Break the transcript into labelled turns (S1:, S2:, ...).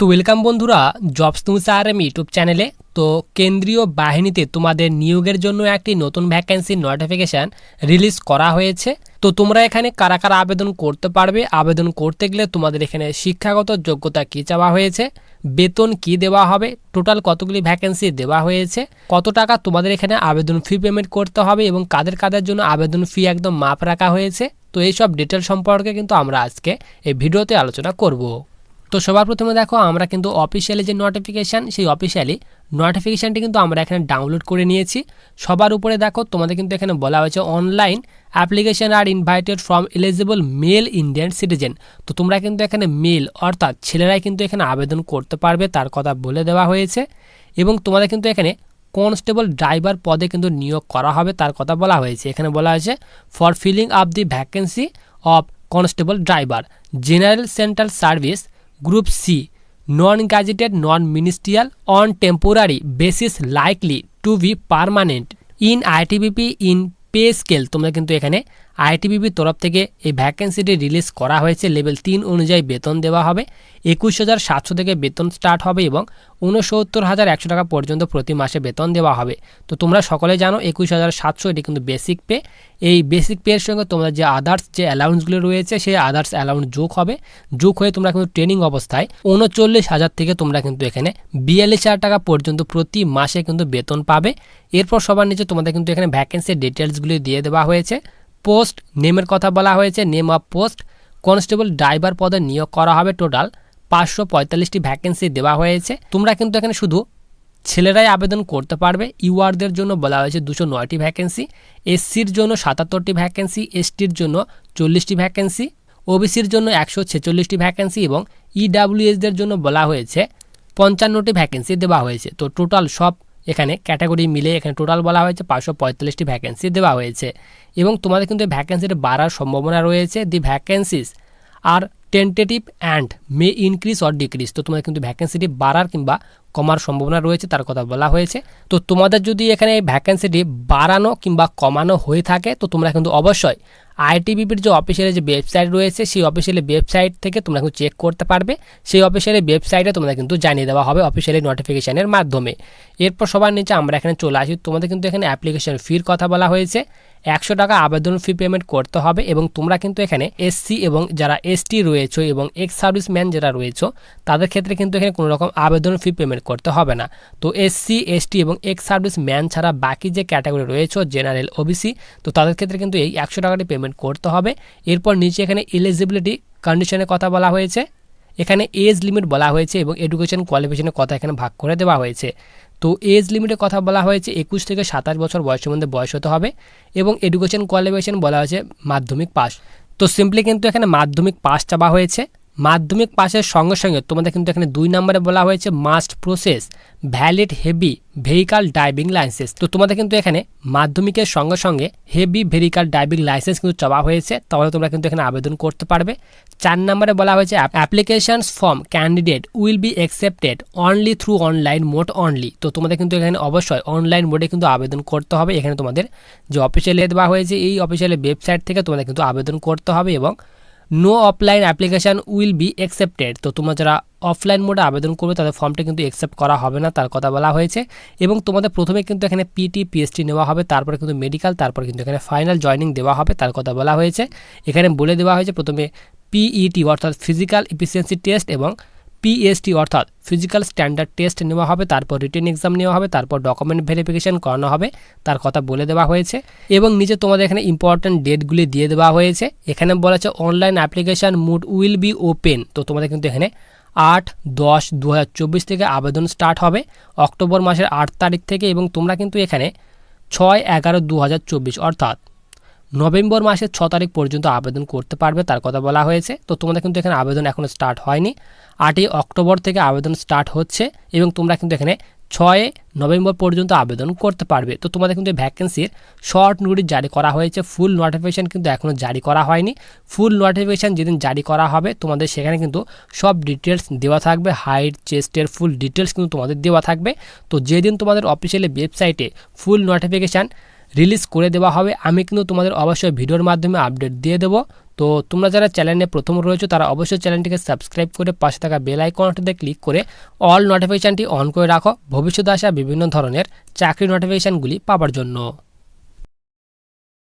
S1: তো ওয়েলকাম বন্ধুরা jobs news R M YouTube চ্যানেলে। তো কেন্দ্রীয় বাহিনীতে তোমাদের নিয়োগের জন্য একটি নতুন ভ্যাকেন্সির নোটিফিকেশান রিলিজ করা হয়েছে। তো তোমরা এখানে কারা কারা আবেদন করতে পারবে? আবেদন করতে গেলে তোমাদের এখানে শিক্ষাগত যোগ্যতা কী চাওয়া হয়েছে? বেতন কি দেওয়া হবে? টোটাল কতগুলি ভ্যাকেন্সি দেওয়া হয়েছে? কত টাকা তোমাদের এখানে আবেদন ফি পেমেন্ট করতে হবে এবং কাদের কাদের জন্য আবেদন ফি একদম মাপ রাখা হয়েছে? তো এইসব ডিটেল সম্পর্কে কিন্তু আমরা আজকে এই ভিডিওতে আলোচনা করব। তো সবার প্রথমে দেখো, আমরা কিন্তু অফিসিয়ালি যে নোটিফিকেশান সেই অফিসিয়ালি নোটিফিকেশানটি কিন্তু আমরা এখানে ডাউনলোড করে নিয়েছি। সবার উপরে দেখো, তোমাদের কিন্তু এখানে বলা হয়েছে online application are invited from eligible male Indian citizen তো তোমরা কিন্তু এখানে মেল অর্থাৎ ছেলেরাই কিন্তু এখানে আবেদন করতে পারবে, তার কথা বলে দেওয়া হয়েছে। এবং তোমাদের কিন্তু এখানে কনস্টেবল ড্রাইভার পদে কিন্তু নিয়োগ করা হবে, তার কথা বলা হয়েছে। এখানে বলা হয়েছে for filling up the vacancy of constable driver general central service group C non gazetted non ministerial on temporary basis likely to be permanent in ITBP in pay scale তোমরা কিন্তু এখানে আইটিবিপির তরফ থেকে এই ভ্যাকেন্সিটি রিলিজ করা হয়েছে। লেভেল তিন অনুযায়ী বেতন দেওয়া হবে। একুশ হাজার সাতশো থেকে বেতন স্টার্ট হবে এবং উনসত্তর হাজার একশো টাকা পর্যন্ত প্রতি মাসে বেতন দেওয়া হবে। তো তোমরা সকলে জানো, একুশ হাজার সাতশো এটি কিন্তু বেসিক পে এই বেসিক পেয়ের সঙ্গে তোমরা যে আদার্স যে অ্যালাউন্সগুলো রয়েছে, সেই আদার্স অ্যালাউন্স যোগ হবে। যোগ হয়ে তোমরা কিন্তু ট্রেনিং অবস্থায় উনচল্লিশ হাজার থেকে তোমরা কিন্তু এখানে বিয়াল্লিশ হাজার টাকা পর্যন্ত প্রতি মাসে কিন্তু বেতন পাবে। এরপর সবার নিচে তোমাদের কিন্তু এখানে ভ্যাকেন্সির ডিটেলসগুলি দিয়ে দেওয়া হয়েছে। পোস্ট নেমের কথা বলা হয়েছে। Name of post constable driver পদে নিয়োগ করা হবে। টোটাল পাঁচশো পঁয়তাল্লিশটি ভ্যাকেন্সি দেওয়া হয়েছে। তোমরা কিন্তু এখানে শুধু ছেলেরাই আবেদন করতে পারবে। ইউআরদের জন্য বলা হয়েছে দুশো নয়টি ভ্যাকেন্সি, এসসির জন্য সাতাত্তরটি ভ্যাকেন্সি, এসটির জন্য চল্লিশটি ভ্যাকেন্সি, ওবিসির জন্য একশো ছেচল্লিশটি ভ্যাকেন্সি এবং ইডাব্লিউএসদের জন্য বলা হয়েছে পঞ্চান্নটি ভ্যাকেন্সি দেওয়া হয়েছে। তো টোটাল সব এখানে ক্যাটাগরি মিলে এখানে টোটাল বলা হয়েছে পাঁচশো পঁয়তাল্লিশটি ভ্যাকেন্সি দেওয়া হয়েছে। এবং তোমাদের কিন্তু ভ্যাকেন্সিটা বাড়ার সম্ভাবনা রয়েছে the vacancies are tentative and may increase or decrease তো তোমাদের কিন্তু ভ্যাকেন্সিটি বাড়ার কিংবা কমার সম্ভাবনা রয়েছে, তার কথা বলা হয়েছে। তো তোমাদের যদি এখানে ভ্যাকেন্সিটি বাড়ানো কিংবা কমানো হয়ে থাকে, তো তোমরা কিন্তু অবশ্যই আইটিবিপির যে অফিসিয়ালি যে ওয়েবসাইট রয়েছে, সেই অফিসিয়ালি ওয়েবসাইট থেকে তোমরা কিন্তু চেক করতে পারবে। সেই অফিসিয়ালি ওয়েবসাইটে তোমাদের কিন্তু জানিয়ে দেওয়া হবে অফিসিয়ালি নোটিফিকেশানের মাধ্যমে। এরপর সবার নিচে আমরা এখানে চলে আসি। তোমাদের কিন্তু এখানে অ্যাপ্লিকেশন ফির কথা বলা হয়েছে। একশো টাকা আবেদন ফি পেমেন্ট করতে হবে এবং তোমরা কিন্তু এখানে এসসি এবং যারা এসটি রয়েছে এবং এক্স সার্ভিসম্যান যারা রয়েছে, তাদের ক্ষেত্রে কিন্তু এখানে কোনো রকম আবেদন ফি পেমেন্ট করতে হবে না। তো এসসি এসটি এবং এক্স সার্ভিসম্যান ছাড়া বাকি যে ক্যাটাগরি রয়েছে জেনারেল ওবিসি তো তাদের ক্ষেত্রে কিন্তু এই একশো টাকাটি পেমেন্ট করতে হবে। এরপর নিচে এখানে এলিজিবিলিটি কন্ডিশনের কথা বলা হয়েছে। এখানে এজ লিমিট বলা হয়েছে এবং এডুকেশন কোয়ালিফিকেশনের কথা এখানে ভাগ করে দেওয়া হয়েছে। তো এজ লিমিটের কথা বলা হয়েছে, একুশ থেকে সাতাশ বছর বয়সের মধ্যে বয়স হতে হবে এবং এডুকেশন কোয়ালিফিকেশন বলা হয়েছে মাধ্যমিক পাস তো সিম্পলি কিন্তু এখানে মাধ্যমিক পাস চাওয়া হয়েছে। মাধ্যমিক পাশের সঙ্গে সঙ্গে তোমাদের কিন্তু এখানে দুই নম্বরে বলা হয়েছে must possess valid heavy vehicle driving licence তো তোমাদের কিন্তু এখানে মাধ্যমিকের সঙ্গে সঙ্গে হেভি ভেহিকাল ড্রাইভিং লাইসেন্স কিন্তু চাওয়া হয়েছে, তাহলে তোমরা কিন্তু এখানে আবেদন করতে পারবে। চার নম্বরে বলা হয়েছে applications from candidate will be accepted only through online mode only তো তোমাদের কিন্তু এখানে অবশ্যই অনলাইন মোডে কিন্তু আবেদন করতে হবে। এখানে তোমাদের যে অফিসিয়ালি দেওয়া হয়েছে, এই অফিসিয়ালের ওয়েবসাইট থেকে তোমাদের কিন্তু আবেদন করতে হবে এবং no offline application will be accepted তো তোমরা যারা অফলাইন মোডে আবেদন করবে, তাদের ফর্মটা কিন্তু অ্যাকসেপ্ট করা হবে না, তার কথা বলা হয়েছে। এবং তোমাদের প্রথমে কিন্তু এখানে পিটি পিএসটি নেওয়া হবে, তারপরে কিন্তু মেডিকেল তারপর কিন্তু এখানে ফাইনাল জয়নিং দেওয়া হবে, তার কথা বলা হয়েছে। এখানে বলে দেওয়া হয়েছে, প্রথমে পিইটি অর্থাৎ ফিজিক্যাল ইফিসিয়েন্সি টেস্ট এবং পিএসটি অর্থাৎ ফিজিক্যাল স্ট্যান্ডার্ড টেস্ট নেওয়া হবে, তারপর রিটেন এক্সাম নেওয়া হবে, তারপর ডকুমেন্ট ভেরিফিকেশন করানো হবে, তার কথা বলে দেওয়া হয়েছে। এবং নিচে তোমাদের এখানে ইম্পর্ট্যান্ট ডেটগুলি দিয়ে দেওয়া হয়েছে। এখানে বলা হচ্ছে online application mode will be open তো তোমাদের কিন্তু এখানে আট, দশ দু থেকে আবেদন স্টার্ট হবে অক্টোবর মাসের আট তারিখ থেকে এবং তোমরা কিন্তু এখানে ছয়, এগারো দু অর্থাৎ নভেম্বর মাসের ছ তারিখ পর্যন্ত আবেদন করতে পারবে, তার কথা বলা হয়েছে। তো তোমাদের কিন্তু এখানে আবেদন এখনও স্টার্ট হয়নি। আটই অক্টোবর থেকে আবেদন স্টার্ট হচ্ছে এবং তোমরা কিন্তু এখানে ছয় নভেম্বর পর্যন্ত আবেদন করতে পারবে। তো তোমাদের কিন্তু ভ্যাকেন্সির শর্ট নোটিশ জারি করা হয়েছে। ফুল নোটিফিকেশান কিন্তু এখনও জারি করা হয়নি। ফুল নোটিফিকেশান যেদিন জারি করা হবে, তোমাদের সেখানে কিন্তু সব ডিটেলস দেওয়া থাকবে। হাইট চেস্টের ফুল ডিটেলস কিন্তু তোমাদের দেওয়া থাকবে। তো যেদিন তোমাদের অফিসিয়ালি ওয়েবসাইটে ফুল নোটিফিকেশান রিলিজ করে দেওয়া হবে। আমি কিন্তু তোমাদের অবশ্যই ভিডিওর মাধ্যমে আপডেট দিয়ে দেবো। তো তোমরা যারা চ্যানেলে প্রথম রয়েছো, তারা অবশ্যই চ্যানেলটিকে সাবস্ক্রাইব করে পাশে থাকা বেল আইকনটিতে ক্লিক করে অল নোটিফিকেশানটি অন করে রাখো। ভবিষ্যতে আসা বিভিন্ন ধরনের চাকরি নোটিফিকেশানগুলি পাওয়ার জন্য।